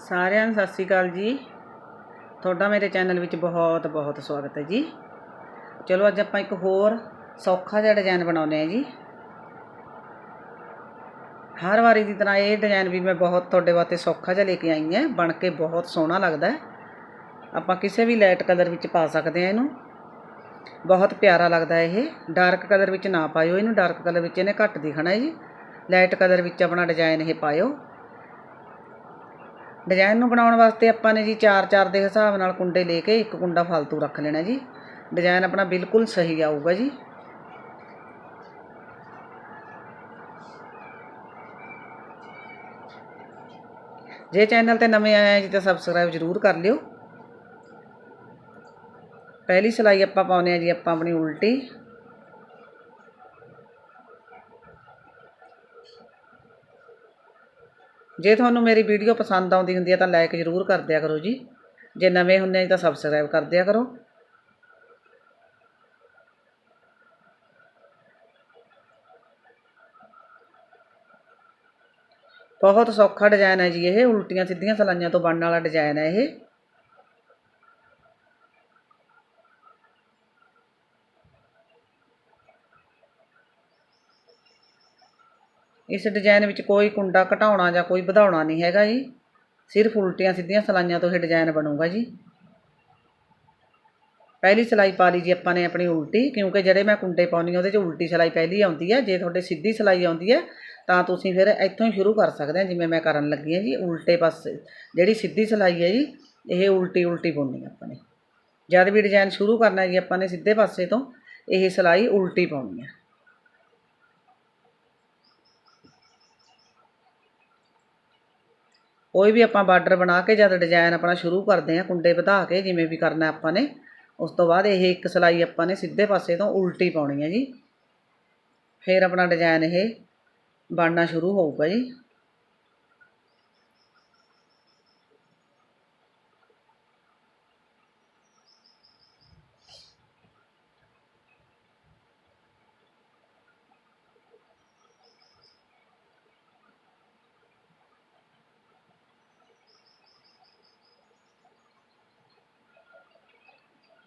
ਸਾਰਿਆਂ ਨੂੰ ਸਤਿ ਸ਼੍ਰੀ ਅਕਾਲ ਜੀ। ਤੁਹਾਡਾ ਮੇਰੇ ਚੈਨਲ ਵਿੱਚ ਬਹੁਤ ਬਹੁਤ ਸਵਾਗਤ ਹੈ ਜੀ। ਚਲੋ ਅੱਜ ਆਪਾਂ ਇੱਕ ਹੋਰ ਸੌਖਾ ਜਿਹਾ ਡਿਜ਼ਾਈਨ ਬਣਾਉਂਦੇ ਹਾਂ ਜੀ। ਹਰ ਵਾਰੀ ਦੀ ਤਰ੍ਹਾਂ ਇਹ ਡਿਜ਼ਾਈਨ ਵੀ ਮੈਂ ਬਹੁਤ ਤੁਹਾਡੇ ਵਾਸਤੇ ਸੌਖਾ ਜਿਹਾ ਲੈ ਕੇ ਆਈ ਹਾਂ। ਬਣ ਕੇ ਬਹੁਤ ਸੋਹਣਾ ਲੱਗਦਾ ਆਪਾਂ ਕਿਸੇ ਵੀ ਲਾਈਟ ਕਲਰ ਵਿੱਚ ਪਾ ਸਕਦੇ ਹਾਂ ਇਹਨੂੰ। ਬਹੁਤ ਪਿਆਰਾ ਲੱਗਦਾ ਇਹ। ਡਾਰਕ ਕਲਰ ਵਿੱਚ ਨਾ ਪਾਇਓ ਇਹਨੂੰ। ਡਾਰਕ ਕਲਰ ਵਿੱਚ ਇਹਨੇ ਘੱਟ ਦਿਖਣਾ ਹੈ ਜੀ। ਲਾਈਟ ਕਲਰ ਵਿੱਚ ਆਪਣਾ ਡਿਜ਼ਾਈਨ ਇਹ ਪਾਇਓ। ਡਿਜ਼ਾਈਨ ਨੂੰ ਬਣਾਉਣ ਵਾਸਤੇ ਆਪਾਂ ਨੇ ਜੀ 4-4 ਦੇ ਹਿਸਾਬ ਨਾਲ ਕੁੰਡੇ ਲੈ ਕੇ ਇੱਕ ਕੁੰਡਾ ਫालतू ਰੱਖ ਲੈਣਾ ਜੀ। ਡਿਜ਼ਾਈਨ ਆਪਣਾ ਬਿਲਕੁਲ ਸਹੀ ਆਊਗਾ ਜੀ। ਜੇ ਚੈਨਲ ਤੇ ਨਵੇਂ ਆਏ ਆ ਜੀ ਤਾਂ ਸਬਸਕ੍ਰਾਈਬ ਜ਼ਰੂਰ ਕਰ ਲਿਓ। ਪਹਿਲੀ ਸਿਲਾਈ ਆਪਾਂ ਪਾਉਨੇ ਆ ਜੀ, ਆਪਾਂ ਆਪਣੀ ਉਲਟੀ। ਜੇ ਤੁਹਾਨੂੰ ਮੇਰੀ ਵੀਡੀਓ ਪਸੰਦ ਆਉਂਦੀ ਹੁੰਦੀ ਹੈ ਤਾਂ ਲਾਈਕ ਜ਼ਰੂਰ ਕਰ ਦਿਆ ਕਰੋ ਜੀ। ਜੇ ਨਵੇਂ ਹੁੰਦੇ ਜੀ ਤਾਂ ਸਬਸਕ੍ਰਾਈਬ ਕਰ ਦਿਆ ਕਰੋ। ਬਹੁਤ ਸੌਖਾ ਡਿਜ਼ਾਈਨ ਹੈ ਜੀ ਇਹ, ਉਲਟੀਆਂ ਸਿੱਧੀਆਂ ਸਲਾਈਆਂ ਤੋਂ ਬਣਨ ਵਾਲਾ ਡਿਜ਼ਾਈਨ ਹੈ ਇਹ। ਇਸ ਡਿਜ਼ਾਈਨ ਵਿੱਚ ਕੋਈ ਕੁੰਡਾ ਘਟਾਉਣਾ ਜਾਂ ਕੋਈ ਵਧਾਉਣਾ ਨਹੀਂ ਹੈਗਾ ਜੀ। ਸਿਰਫ ਉਲਟੀਆਂ ਸਿੱਧੀਆਂ ਸਲਾਈਆਂ ਤੋਂ ਇਹ ਡਿਜ਼ਾਈਨ ਬਣੂਗਾ ਜੀ। ਪਹਿਲੀ ਸਿਲਾਈ ਪਾ ਲਈ ਜੀ ਆਪਾਂ ਨੇ ਆਪਣੀ ਉਲਟੀ, ਕਿਉਂਕਿ ਜਿਹੜੇ ਮੈਂ ਕੁੰਡੇ ਪਾਉਣੀ ਉਹਦੇ 'ਚ ਉਲਟੀ ਸਿਲਾਈ ਪਹਿਲੀ ਆਉਂਦੀ ਹੈ। ਜੇ ਤੁਹਾਡੇ ਸਿੱਧੀ ਸਿਲਾਈ ਆਉਂਦੀ ਹੈ, ਤਾਂ ਤੁਸੀਂ ਫਿਰ ਇੱਥੋਂ ਹੀ ਸ਼ੁਰੂ ਕਰ ਸਕਦੇ ਆ ਜਿਵੇਂ ਮੈਂ ਕਰਨ ਲੱਗੀ ਹਾਂ ਜੀ। ਉਲਟੇ ਪਾਸੇ, ਜਿਹੜੀ ਸਿੱਧੀ ਸਿਲਾਈ ਹੈ ਜੀ, ਇਹ ਉਲਟੀ ਉਲਟੀ ਪਾਉਣੀ ਆਪਾਂ ਨੇ। ਜਦ ਵੀ ਡਿਜ਼ਾਈਨ ਸ਼ੁਰੂ ਕਰਨਾ ਜੀ ਆਪਾਂ ਨੇ ਸਿੱਧੇ ਪਾਸੇ ਤੋਂ ਇਹ ਸਿਲਾਈ ਉਲਟੀ ਪਾਉਣੀ ਹੈ। ਕੋਈ ਵੀ ਆਪਾਂ ਬਾਰਡਰ ਬਣਾ ਕੇ ਜਦ ਡਿਜ਼ਾਈਨ ਆਪਣਾ ਸ਼ੁਰੂ ਕਰਦੇ ਹਾਂ, ਕੁੰਡੇ ਵਧਾ ਕੇ ਜਿਵੇਂ ਵੀ ਕਰਨਾ ਆਪਾਂ ਨੇ, ਉਸ ਤੋਂ ਬਾਅਦ ਇਹ ਇੱਕ ਸਿਲਾਈ ਆਪਾਂ ਨੇ ਸਿੱਧੇ ਪਾਸੇ ਤੋਂ ਉਲਟੀ ਪਾਉਣੀ ਹੈ ਜੀ। ਫਿਰ ਆਪਣਾ ਡਿਜ਼ਾਈਨ ਇਹ ਬਣਨਾ ਸ਼ੁਰੂ ਹੋਊਗਾ ਜੀ।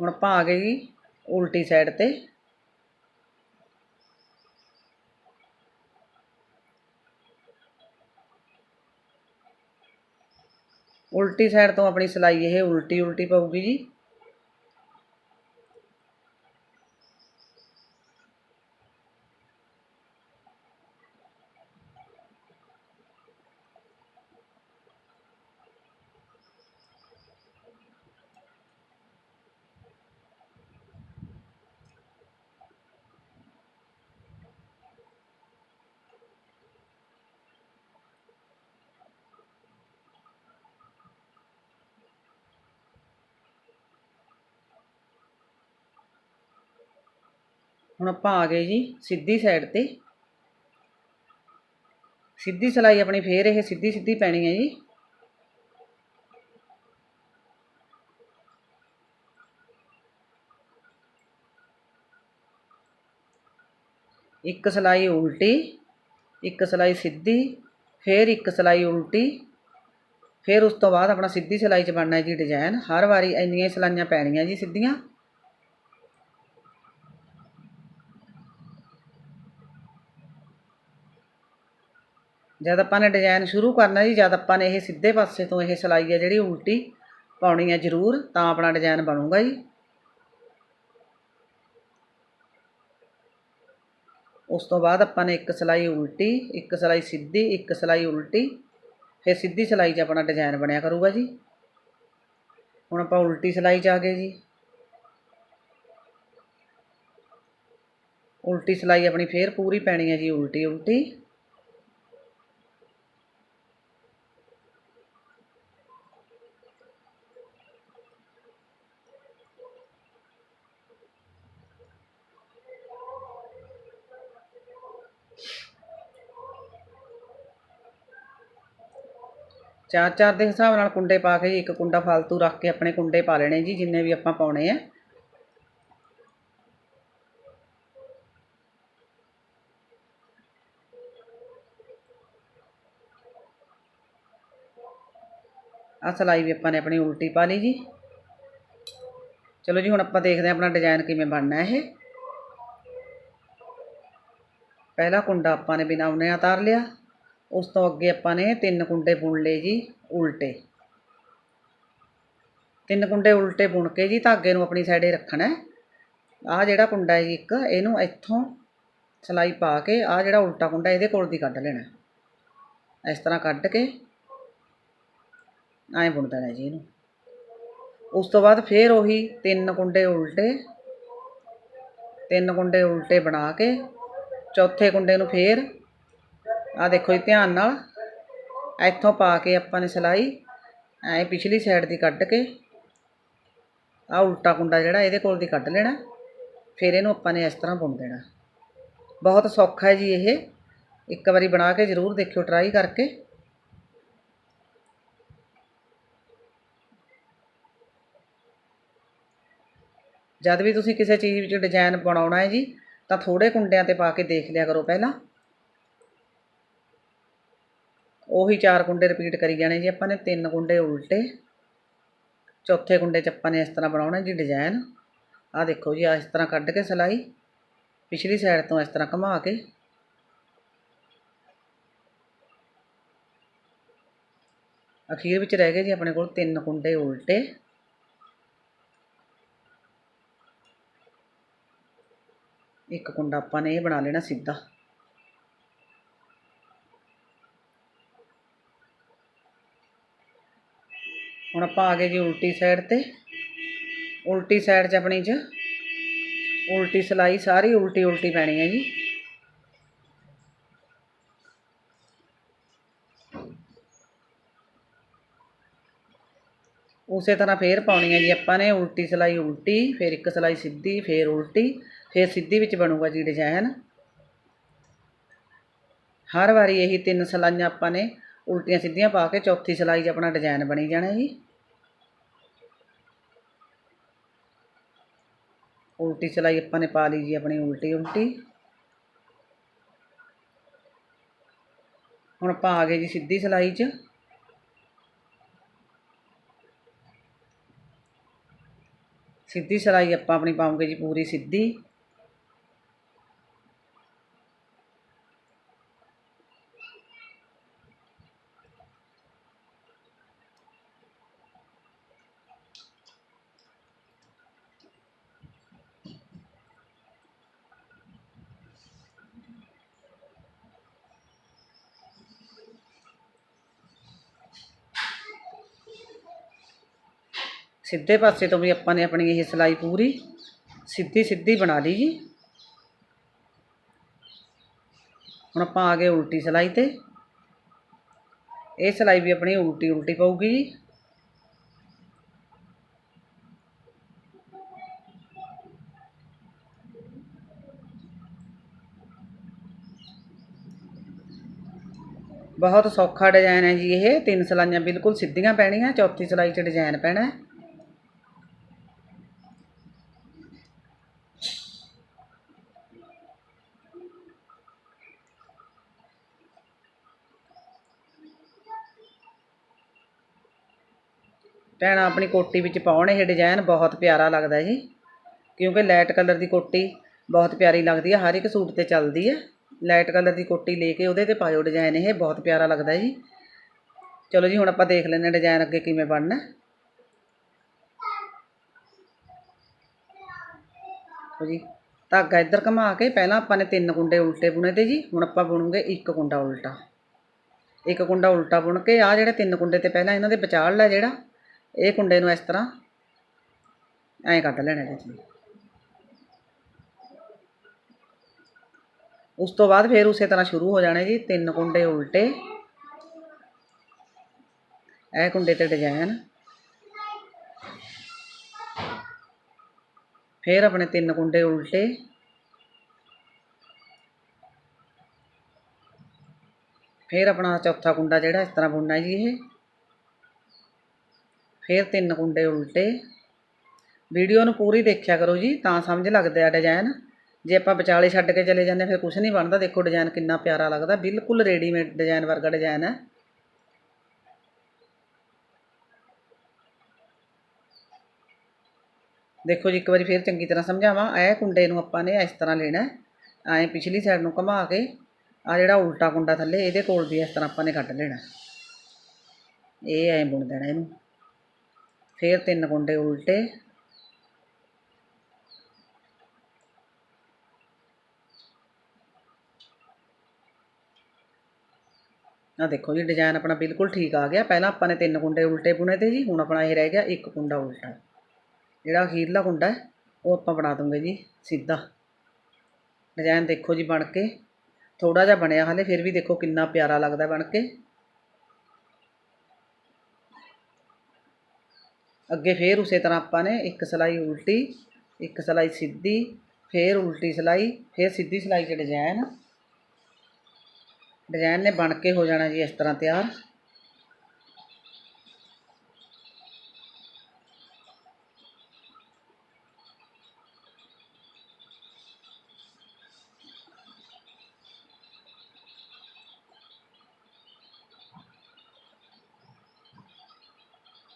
ਹੁਣ ਆਪਾਂ ਆ ਗਏ ਜੀ ਉਲਟੀ ਸਾਈਡ ਤੇ। ਉਲਟੀ ਸਾਈਡ ਤੋਂ ਆਪਣੀ ਸਿਲਾਈ ਇਹ ਉਲਟੀ ਉਲਟੀ ਪਊਗੀ ਜੀ। ਹੁਣ ਆਪਾਂ ਆ ਗਏ ਜੀ ਸਿੱਧੀ ਸਾਈਡ ਤੇ। ਸਿੱਧੀ ਸਿਲਾਈ ਆਪਣੀ ਫੇਰ ਇਹ ਸਿੱਧੀ ਸਿੱਧੀ ਪੈਣੀ ਹੈ ਜੀ। ਇੱਕ ਸਿਲਾਈ ਉਲਟੀ, ਇੱਕ ਸਿਲਾਈ ਸਿੱਧੀ, ਫੇਰ ਇੱਕ ਸਿਲਾਈ ਉਲਟੀ, ਫਿਰ ਉਸ ਤੋਂ ਬਾਅਦ ਆਪਣਾ ਸਿੱਧੀ ਸਿਲਾਈ 'ਚ ਬਣਨਾ ਹੈ ਜੀ ਡਿਜ਼ਾਈਨ ਹਰ ਵਾਰੀ ਇੰਨੀਆਂ ਹੀ ਸਿਲਾਈਆਂ ਪੈਣੀਆਂ ਜੀ ਸਿੱਧੀਆਂ। ਜਦ ਆਪਾਂ ਨੇ ਡਿਜ਼ਾਈਨ ਸ਼ੁਰੂ ਕਰਨਾ ਜੀ, ਜਦ ਆਪਾਂ ਨੇ ਇਹ ਸਿੱਧੇ ਪਾਸੇ ਤੋਂ ਇਹ ਸਿਲਾਈ ਹੈ ਜਿਹੜੀ ਉਲਟੀ ਪਾਉਣੀ ਹੈ ਜ਼ਰੂਰ, ਤਾਂ ਆਪਣਾ ਡਿਜ਼ਾਈਨ ਬਣੂਗਾ ਜੀ। ਉਸ ਤੋਂ ਬਾਅਦ ਆਪਾਂ ਨੇ ਇੱਕ ਸਿਲਾਈ ਉਲਟੀ, ਇੱਕ ਸਿਲਾਈ ਸਿੱਧੀ, ਇੱਕ ਸਿਲਾਈ ਉਲਟੀ, ਫਿਰ ਸਿੱਧੀ ਸਿਲਾਈ 'ਚ ਆਪਣਾ ਡਿਜ਼ਾਈਨ ਬਣਿਆ ਕਰੂਗਾ ਜੀ। ਹੁਣ ਆਪਾਂ ਉਲਟੀ ਸਿਲਾਈ 'ਚ ਆ ਗਏ ਜੀ। ਉਲਟੀ ਸਿਲਾਈ ਆਪਣੀ ਫੇਰ ਪੂਰੀ ਪੈਣੀ ਹੈ ਜੀ, ਉਲਟੀ ਉਲਟੀ। ਚਾਰ ਚਾਰ ਦੇ ਹਿਸਾਬ ਨਾਲ ਕੁੰਡੇ ਪਾ ਕੇ ਜੀ ਇੱਕ ਕੁੰਡਾ ਫालतू ਰੱਖ ਕੇ ਆਪਣੇ ਕੁੰਡੇ ਪਾ ਲੈਣੇ ਜੀ, ਜਿੰਨੇ ਵੀ ਆਪਾਂ ਪਾਉਣੇ ਆ। ਆ ਸਿਲਾਈ ਵੀ ਆਪਾਂ ਨੇ ਆਪਣੀ ਉਲਟੀ ਪਾ ਲਈ ਜੀ। ਚਲੋ ਜੀ, ਹੁਣ ਆਪਾਂ ਦੇਖਦੇ ਹਾਂ ਆਪਣਾ ਡਿਜ਼ਾਈਨ ਕਿਵੇਂ ਬਣਨਾ ਇਹ। ਪਹਿਲਾ ਕੁੰਡਾ ਆਪਾਂ ਨੇ ਬਿਨਾਂ ਉਹਨੇ ਉਤਾਰ ਲਿਆ। ਉਸ ਤੋਂ ਅੱਗੇ ਆਪਾਂ ਨੇ ਤਿੰਨ ਕੁੰਡੇ ਬੁਣ ਲਏ ਜੀ ਉਲਟੇ। ਤਿੰਨ ਕੁੰਡੇ ਉਲਟੇ ਬੁਣ ਕੇ ਜੀ ਧਾਗੇ ਨੂੰ ਆਪਣੀ ਸਾਈਡੇ ਰੱਖਣਾ ਆਹ ਜਿਹੜਾ ਕੁੰਡਾ ਹੈ ਜੀ ਇੱਕ, ਇਹਨੂੰ ਇੱਥੋਂ ਸਿਲਾਈ ਪਾ ਕੇ ਆਹ ਜਿਹੜਾ ਉਲਟਾ ਕੁੰਡਾ ਇਹਦੇ ਕੋਲ ਦੀ ਕੱਢ ਲੈਣਾ ਇਸ ਤਰ੍ਹਾਂ ਕੱਢ ਕੇ ਐਂ ਬੁਣ ਦੇਣਾ ਜੀ ਇਹਨੂੰ। ਉਸ ਤੋਂ ਬਾਅਦ ਫੇਰ ਉਹੀ ਤਿੰਨ ਕੁੰਡੇ ਉਲਟੇ, ਤਿੰਨ ਕੁੰਡੇ ਉਲਟੇ ਬਣਾ ਕੇ ਚੌਥੇ ਕੁੰਡੇ ਨੂੰ ਫੇਰ ਆ ਦੇਖੋ ਜੀ, ਧਿਆਨ ਨਾਲ। ਇੱਥੋਂ ਪਾ ਕੇ ਆਪਾਂ ਨੇ ਸਿਲਾਈ, ਐ ਪਿਛਲੀ ਸਾਈਡ ਦੀ ਕੱਢ ਕੇ ਆ ਉਲਟਾ ਕੁੰਡਾ ਜਿਹੜਾ ਇਹਦੇ ਕੋਲ ਦੀ ਕੱਢ ਲੈਣਾ, ਫਿਰ ਇਹਨੂੰ ਆਪਾਂ ਨੇ ਇਸ ਤਰ੍ਹਾਂ ਬੁਣ ਦੇਣਾ। ਬਹੁਤ ਸੌਖਾ ਹੈ ਜੀ ਇਹ। ਇੱਕ ਵਾਰੀ ਬਣਾ ਕੇ ਜ਼ਰੂਰ ਦੇਖਿਓ ਟਰਾਈ ਕਰਕੇ। ਜਦ ਵੀ ਤੁਸੀਂ ਕਿਸੇ ਚੀਜ਼ ਵਿੱਚ ਡਿਜ਼ਾਈਨ ਬਣਾਉਣਾ ਹੈ ਜੀ, ਤਾਂ ਥੋੜੇ ਕੁੰਡਿਆਂ ਤੇ ਪਾ ਕੇ ਦੇਖ ਲਿਆ ਕਰੋ ਪਹਿਲਾਂ। ਉਹੀ ਚਾਰ ਕੁੰਡੇ ਰਿਪੀਟ ਕਰੀ ਜਾਣੇ ਜੀ, ਆਪਾਂ ਨੇ ਤਿੰਨ ਕੁੰਡੇ ਉਲਟੇ। ਚੌਥੇ ਕੁੰਡੇ 'ਚ ਆਪਾਂ ਨੇ ਇਸ ਤਰ੍ਹਾਂ ਬਣਾਉਣਾ ਜੀ ਡਿਜ਼ਾਈਨ ਆਹ ਦੇਖੋ ਜੀ ਆ ਇਸ ਤਰ੍ਹਾਂ ਕੱਢ ਕੇ ਸਿਲਾਈ। ਪਿਛਲੀ ਸਾਈਡ ਤੋਂ ਇਸ ਤਰ੍ਹਾਂ ਘੁਮਾ ਕੇ। ਅਖੀਰ ਵਿੱਚ ਰਹਿ ਗਏ ਜੀ ਆਪਣੇ ਕੋਲ ਤਿੰਨ ਕੁੰਡੇ ਉਲਟੇ। ਇੱਕ ਕੁੰਡਾ ਆਪਾਂ ਨੇ ਇਹ ਬਣਾ ਲੈਣਾ ਸਿੱਧਾ। ਹੁਣ ਆਪਾਂ ਆ ਗਏ ਜੀ ਉਲਟੀ ਸਾਈਡ ਤੇ। ਉਲਟੀ ਸਾਈਡ 'ਚ ਆਪਣੀ 'ਚ ਉਲਟੀ ਸਿਲਾਈ, ਸਾਰੀ ਉਲਟੀ ਉਲਟੀ ਪੈਣੀ ਹੈ ਜੀ। ਉਸੇ ਤਰ੍ਹਾਂ ਫੇਰ ਪਾਉਣੀ ਹੈ ਜੀ ਆਪਾਂ ਨੇ, ਉਲਟੀ ਸਿਲਾਈ ਉਲਟੀ, ਫਿਰ ਇੱਕ ਸਿਲਾਈ ਸਿੱਧੀ, ਫੇਰ ਉਲਟੀ, ਫਿਰ ਸਿੱਧੀ ਵਿੱਚ ਬਣੂਗਾ ਜੀ ਡਿਜ਼ਾਈਨ ਹਰ ਵਾਰੀ ਇਹੀ ਤਿੰਨ ਸਿਲਾਈਆਂ ਆਪਾਂ ਨੇ, ਉਲਟੀਆਂ ਸਿੱਧੀਆਂ ਪਾ ਕੇ ਚੌਥੀ ਸਿਲਾਈ 'ਚ ਆਪਣਾ ਡਿਜ਼ਾਈਨ ਬਣੀ ਜਾਣਾ ਜੀ। ਉਲਟੀ ਸਿਲਾਈ ਆਪਾਂ ਨੇ ਪਾ ਲਈ ਜੀ ਆਪਣੀ ਉਲਟੀ ਉਲਟੀ। ਹੁਣ ਆਪਾਂ ਆ ਗਏ ਜੀ ਸਿੱਧੀ ਸਿਲਾਈ 'ਚ। ਸਿੱਧੀ ਸਿਲਾਈ ਆਪਾਂ ਆਪਣੀ ਪਾਉਂਗੇ ਜੀ ਪੂਰੀ ਸਿੱਧੀ। ਸਿੱਧੇ ਪਾਸੇ ਤੋਂ ਵੀ ਆਪਾਂ ਨੇ ਆਪਣੀ ਇਹ ਸਿਲਾਈ ਪੂਰੀ ਸਿੱਧੀ ਸਿੱਧੀ ਬਣਾ ਲਈ ਜੀ ਹੁਣ ਆਪਾਂ ਆ ਗਏ ਉਲਟੀ ਸਿਲਾਈ ਤੇ ਇਹ ਸਿਲਾਈ ਵੀ ਆਪਣੀ ਉਲਟੀ ਉਲਟੀ ਪਊਗੀ ਜੀ ਬਹੁਤ ਸੌਖਾ ਡਿਜ਼ਾਈਨ ਹੈ ਜੀ ਇਹ ਤਿੰਨ ਸਿਲਾਈਆਂ ਬਿਲਕੁਲ ਸਿੱਧੀਆਂ ਪੈਣੀਆਂ ਚੌਥੀ ਸਿਲਾਈ 'ਚ ਡਿਜ਼ਾਈਨ ਪੈਣਾ ਹੈ ਭੈਣਾਂ ਆਪਣੀ ਕੋਟੀ ਵਿੱਚ ਪਾਉਣ, ਇਹ ਡਿਜ਼ਾਇਨ ਬਹੁਤ ਪਿਆਰਾ ਲੱਗਦਾ ਜੀ। ਕਿਉਂਕਿ ਲਾਈਟ ਕਲਰ ਦੀ ਕੋਟੀ ਬਹੁਤ ਪਿਆਰੀ ਲੱਗਦੀ ਹੈ ਹਰ ਇੱਕ ਸੂਟ ਤੇ ਚੱਲਦੀ ਹੈ ਲਾਈਟ ਕਲਰ ਦੀ ਕੋਟੀ ਲੈ ਕੇ ਉਹਦੇ ਤੇ ਪਾਇਓ ਡਿਜ਼ਾਈਨ ਇਹ ਬਹੁਤ ਪਿਆਰਾ ਲੱਗਦਾ ਜੀ। ਚਲੋ ਜੀ, ਹੁਣ ਆਪਾਂ ਦੇਖ ਲੈਂਦੇ ਹਾਂ ਡਿਜ਼ਾਈਨ ਅੱਗੇ ਕਿਵੇਂ ਬਣਨਾ। ਜੀ, ਧਾਗਾ ਇੱਧਰ ਘੁਮਾ ਕੇ ਪਹਿਲਾਂ ਆਪਾਂ ਨੇ ਤਿੰਨ ਕੁੰਡੇ ਉਲਟੇ ਬੁਣੇ ਤੇ ਜੀ, ਹੁਣ ਆਪਾਂ ਬੁਣੂਗੇ ਇੱਕ ਕੁੰਡਾ ਉਲਟਾ। ਇੱਕ ਕੁੰਡਾ ਉਲਟਾ ਬੁਣ ਕੇ ਆ ਜਿਹੜੇ ਤਿੰਨ ਕੁੰਡੇ ਤੇ ਪਹਿਲਾਂ ਇਹਨਾਂ ਦੇ ਵਿਚਾਲ ਲੈ ਜਿਹੜਾ ਇਹ ਕੁੰਡੇ ਨੂੰ ਇਸ ਤਰ੍ਹਾਂ ਐਂ ਕੱਢ ਲੈਣਾ ਇਹਦੇ 'ਚ ਉਸ ਤੋਂ ਬਾਅਦ ਫਿਰ ਉਸੇ ਤਰ੍ਹਾਂ ਸ਼ੁਰੂ ਹੋ ਜਾਣੇ ਜੀ ਤਿੰਨ ਕੁੰਡੇ ਉਲਟੇ ਇਹ ਕੁੰਡੇ ਤੇ ਡਿਜ਼ਾਈਨ ਫਿਰ ਆਪਣੇ ਤਿੰਨ ਕੁੰਡੇ ਉਲਟੇ ਫਿਰ ਆਪਣਾ ਚੌਥਾ ਕੁੰਡਾ ਜਿਹੜਾ ਇਸ ਤਰ੍ਹਾਂ ਬੁਣਨਾ ਜੀ ਇਹ ਫਿਰ ਤਿੰਨ ਕੁੰਡੇ ਉਲਟੇ। ਵੀਡੀਓ ਨੂੰ ਪੂਰੀ ਦੇਖਿਆ ਕਰੋ ਜੀ, ਤਾਂ ਸਮਝ ਲੱਗਦਾ ਆ ਡਿਜ਼ਾਈਨ ਜੇ ਆਪਾਂ ਵਿਚਾਲੇ ਛੱਡ ਕੇ ਚਲੇ ਜਾਂਦੇ, ਫਿਰ ਕੁਝ ਨਹੀਂ ਬਣਦਾ। ਦੇਖੋ ਡਿਜ਼ਾਈਨ ਕਿੰਨਾ ਪਿਆਰਾ ਲੱਗਦਾ। ਬਿਲਕੁਲ ਰੈਡੀਮੇਡ ਡਿਜ਼ਾਈਨ ਵਰਗਾ ਡਿਜ਼ਾਈਨ ਹੈ। ਦੇਖੋ ਜੀ, ਇੱਕ ਵਾਰੀ ਫਿਰ ਚੰਗੀ ਤਰ੍ਹਾਂ ਸਮਝਾਵਾਂ। ਇਹ ਕੁੰਡੇ ਨੂੰ ਆਪਾਂ ਨੇ ਇਸ ਤਰ੍ਹਾਂ ਲੈਣਾ ਐਂ ਪਿਛਲੀ ਸਾਈਡ ਨੂੰ ਘੁਮਾ ਕੇ ਆ ਜਿਹੜਾ ਉਲਟਾ ਕੁੰਡਾ ਥੱਲੇ, ਇਹਦੇ ਕੋਲ ਵੀ ਇਸ ਤਰ੍ਹਾਂ ਆਪਾਂ ਨੇ ਕੱਢ ਲੈਣਾ। ਇਹ ਐਂ ਬੁਣ ਦੇਣਾ ਇਹਨੂੰ। ਫਿਰ ਤਿੰਨ ਕੁੰਡੇ ਉਲਟੇ। ਆ ਦੇਖੋ ਜੀ ਡਿਜ਼ਾਈਨ ਆਪਣਾ ਬਿਲਕੁਲ ਠੀਕ ਆ ਗਿਆ। ਪਹਿਲਾਂ ਆਪਾਂ ਨੇ ਤਿੰਨ ਕੁੰਡੇ ਉਲਟੇ ਬੁਣੇ ਤੇ ਜੀ, ਹੁਣ ਆਪਣਾ ਇਹ ਰਹਿ ਗਿਆ ਇੱਕ ਕੁੰਡਾ ਉਲਟਾ। ਜਿਹੜਾ ਅਖੀਰਲਾ ਕੁੰਡਾ ਹੈ, ਉਹ ਆਪਾਂ ਬਣਾ ਦੂੰਗੇ ਜੀ, ਸਿੱਧਾ। ਡਿਜ਼ਾਈਨ ਦੇਖੋ ਜੀ ਬਣ ਕੇ। ਥੋੜਾ ਜਿਹਾ ਬਣਿਆ ਹਾਲੇ, ਫਿਰ ਵੀ ਦੇਖੋ ਕਿੰਨਾ ਪਿਆਰਾ ਲੱਗਦਾ ਬਣ ਕੇ। ਅੱਗੇ ਫੇਰ ਉਸੇ ਤਰ੍ਹਾਂ ਆਪਾਂ ਨੇ ਇੱਕ ਸਲਾਈ ਉਲਟੀ, ਇੱਕ ਸਲਾਈ ਸਿੱਧੀ, ਫੇਰ ਉਲਟੀ ਸਲਾਈ, ਫੇਰ ਸਿੱਧੀ ਸਲਾਈ ਦੇ ਡਿਜ਼ਾਈਨ ਡਿਜ਼ਾਈਨ ਨੇ ਬਣ ਕੇ ਹੋ ਜਾਣਾ ਜੀ ਇਸ ਤਰ੍ਹਾਂ ਤਿਆਰ।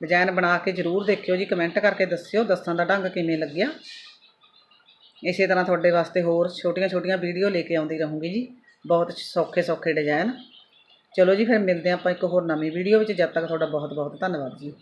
ਡਿਜ਼ਾਈਨ ਬਣਾ ਕੇ ਜ਼ਰੂਰ ਦੇਖਿਓ ਜੀ, ਕਮੈਂਟ ਕਰਕੇ ਦੱਸਿਓ ਦੱਸਾਂ ਦਾ ਢੰਗ ਕਿਵੇਂ ਲੱਗਿਆ। ਇਸੇ ਤਰ੍ਹਾਂ ਤੁਹਾਡੇ ਵਾਸਤੇ ਹੋਰ ਛੋਟੀਆਂ ਛੋਟੀਆਂ ਵੀਡੀਓ ਲੈ ਕੇ ਆਉਂਦੀ ਰਹੂੰਗੀ ਜੀ, ਬਹੁਤ ਸੌਖੇ ਸੌਖੇ ਡਿਜ਼ਾਈਨ। ਚਲੋ ਜੀ, ਫਿਰ ਮਿਲਦੇ ਹਾਂ ਆਪਾਂ ਇੱਕ ਹੋਰ ਨਵੀਂ ਵੀਡੀਓ ਵਿੱਚ, ਜਦ ਤੱਕ ਤੁਹਾਡਾ ਬਹੁਤ ਬਹੁਤ ਧੰਨਵਾਦ ਜੀ।